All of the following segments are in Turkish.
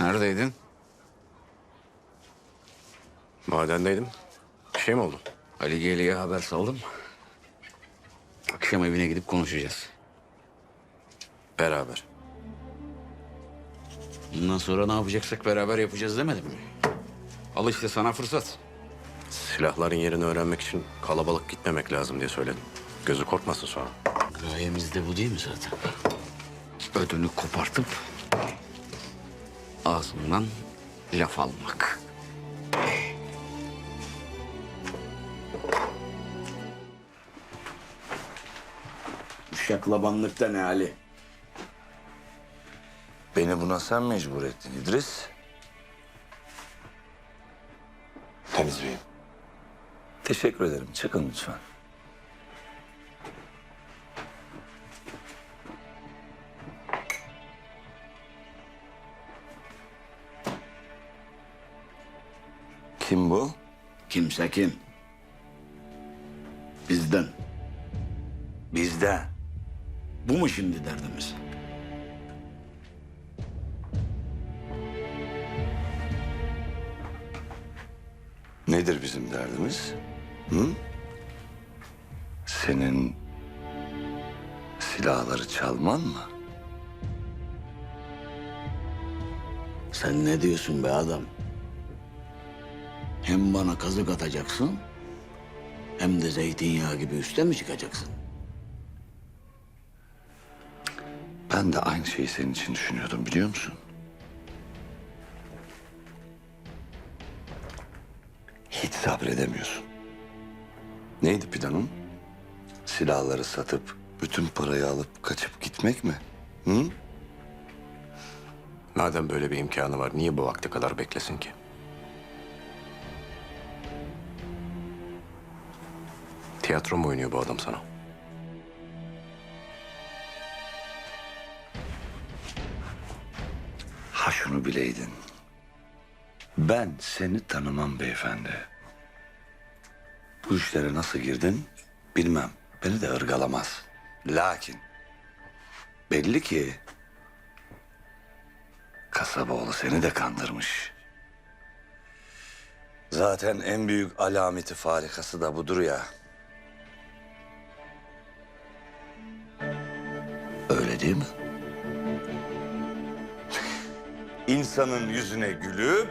Neredeydin? Madendeydim. Bir şey mi oldu? Ali Geli'ye haber saldım. Akşam evine gidip konuşacağız. Beraber. Bundan sonra ne yapacaksak beraber yapacağız demedim mi? Al işte sana fırsat. Silahların yerini öğrenmek için kalabalık gitmemek lazım diye söyledim. Gözü korkmasın sonra. Gayemiz de bu değil mi zaten? Ödünü kopartıp ağzından laf almak. Şaklabanlıkta ne Ali? Beni buna sen mecbur ettin İdris. Deniz Bey'im. Teşekkür ederim. Çıkın lütfen. Kim bu? Kimse kim? Bizden. Bizde. Bu mu şimdi derdimiz? Nedir bizim derdimiz? Hı? Senin silahları çalman mı? Sen ne diyorsun be adam? Hem bana kazık atacaksın... ...hem de zeytinyağı gibi üste mi çıkacaksın? Ben de aynı şeyi senin için düşünüyordum biliyor musun? Sabredemiyorsun. Neydi planın? Silahları satıp bütün parayı alıp kaçıp gitmek mi? Hı? Madem böyle bir imkanı var niye bu vakte kadar beklesin ki? Tiyatro mu oynuyor bu adam sana? Ha şunu bileydin. Ben seni tanımam beyefendi. Bu işlere nasıl girdin bilmem. Beni de ırgalamaz. Lakin belli ki kasabaoğlu seni de kandırmış. Zaten en büyük alameti farikası da budur ya. Öyle değil mi? İnsanın yüzüne gülüp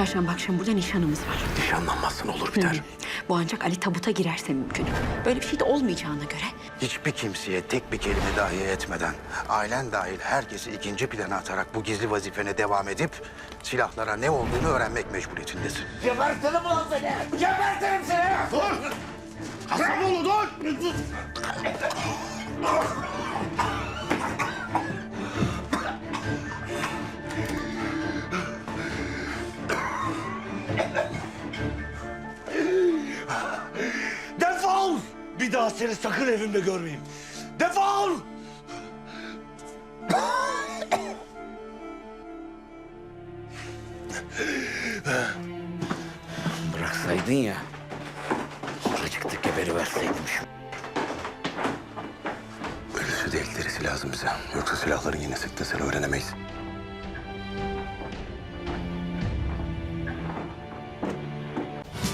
Çarşamba akşamı burada nişanımız var. Nişanlanmazsın olur biter. Bu ancak Ali tabuta girerse mümkün. Böyle bir şey de olmayacağına göre. Hiçbir kimseye tek bir kelime dahi etmeden, ailen dahil herkesi ikinci plana atarak bu gizli vazifene devam edip silahlara ne olduğunu öğrenmek mecburiyetindesin. Defol! Bir daha seni sakın evimde görmeyeyim. Defol! Bıraksaydın ya. Oracıkta geberiverseydim şu. Ölüsü değil dirisi lazım bize. Yoksa silahların yine sıktığını öğrenemeyiz.